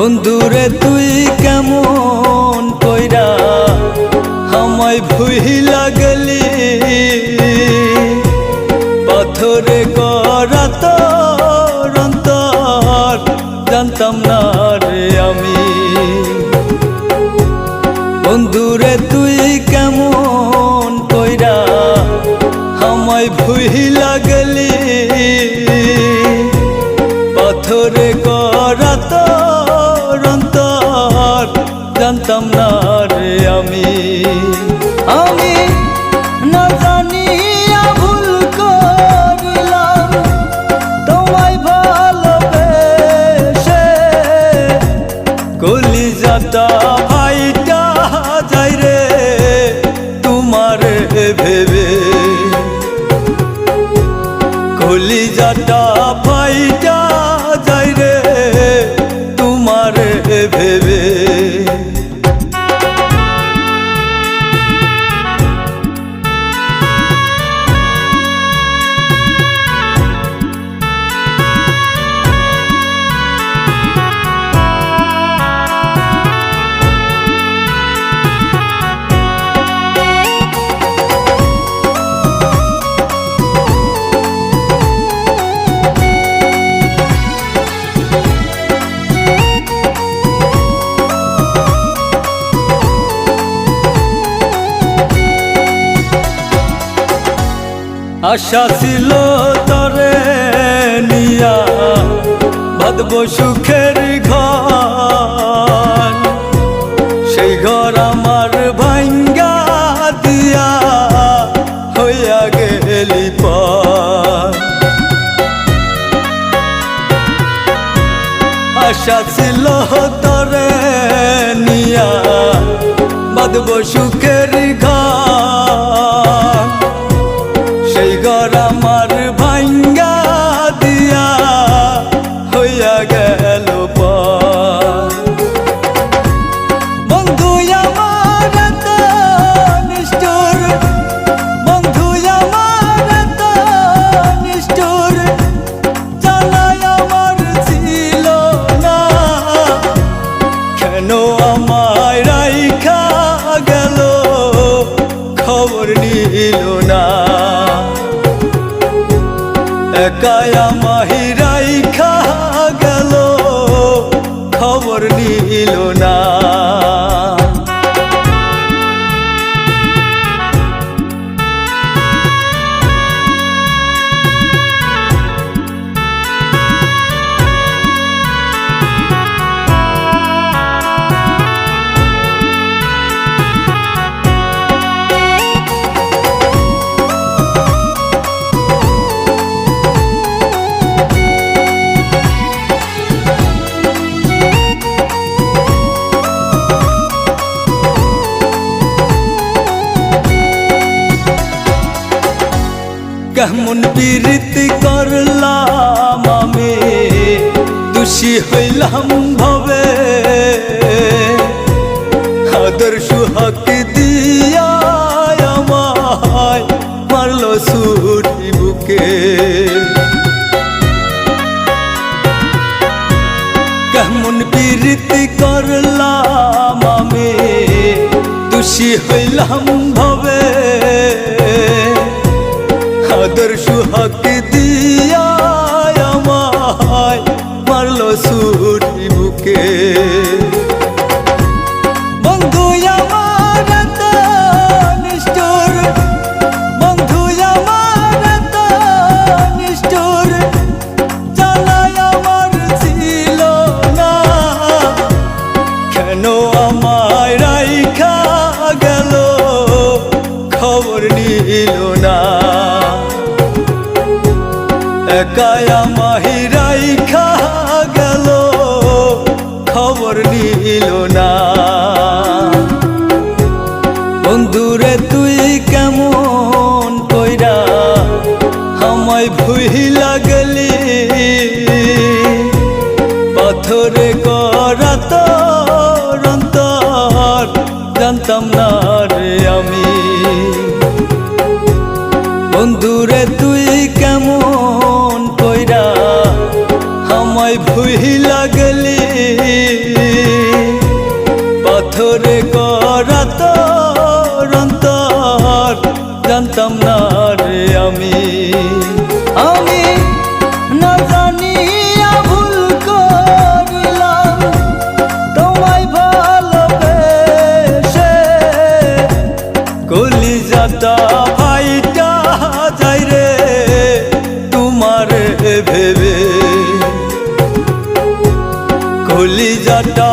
বন্ধুরে তুই কেমন কইরা আমায় ভুই লাগলি পাথরে করা জানতাম না রে আমি। আশা ছিল তরে নিয়া, বাঁধব সুখের ঘর। সেই ঘর আমার ভাঙ্গা দিয়া হইয়া গেলি আশা ছিল তরে নিয়া, বাঁধব সুখের ঘর। একাই মাহিরাই খা গেল খবর নিল না। কেমন প্রীতি করলাম আমি? দোষী হইলাম ভবে। আদর সুহাক দিয়া আমায় মারল সুরি বুকে। কেমন প্রীতি করলাম আমি? দোষী হইলাম ভবে। আদর সুহাক একাই আমাহি রাইখা গেল, খবর নিল না। বন্ধুরে, তুই কেমন কইরা আমায় ভুই লাগলি? পাথরে করা তোর অন্তর, জানতাম না রে আমি। বন্ধুরে, তুই কেমন আমায় ভুহি লাগলি। পাথরে করাত the.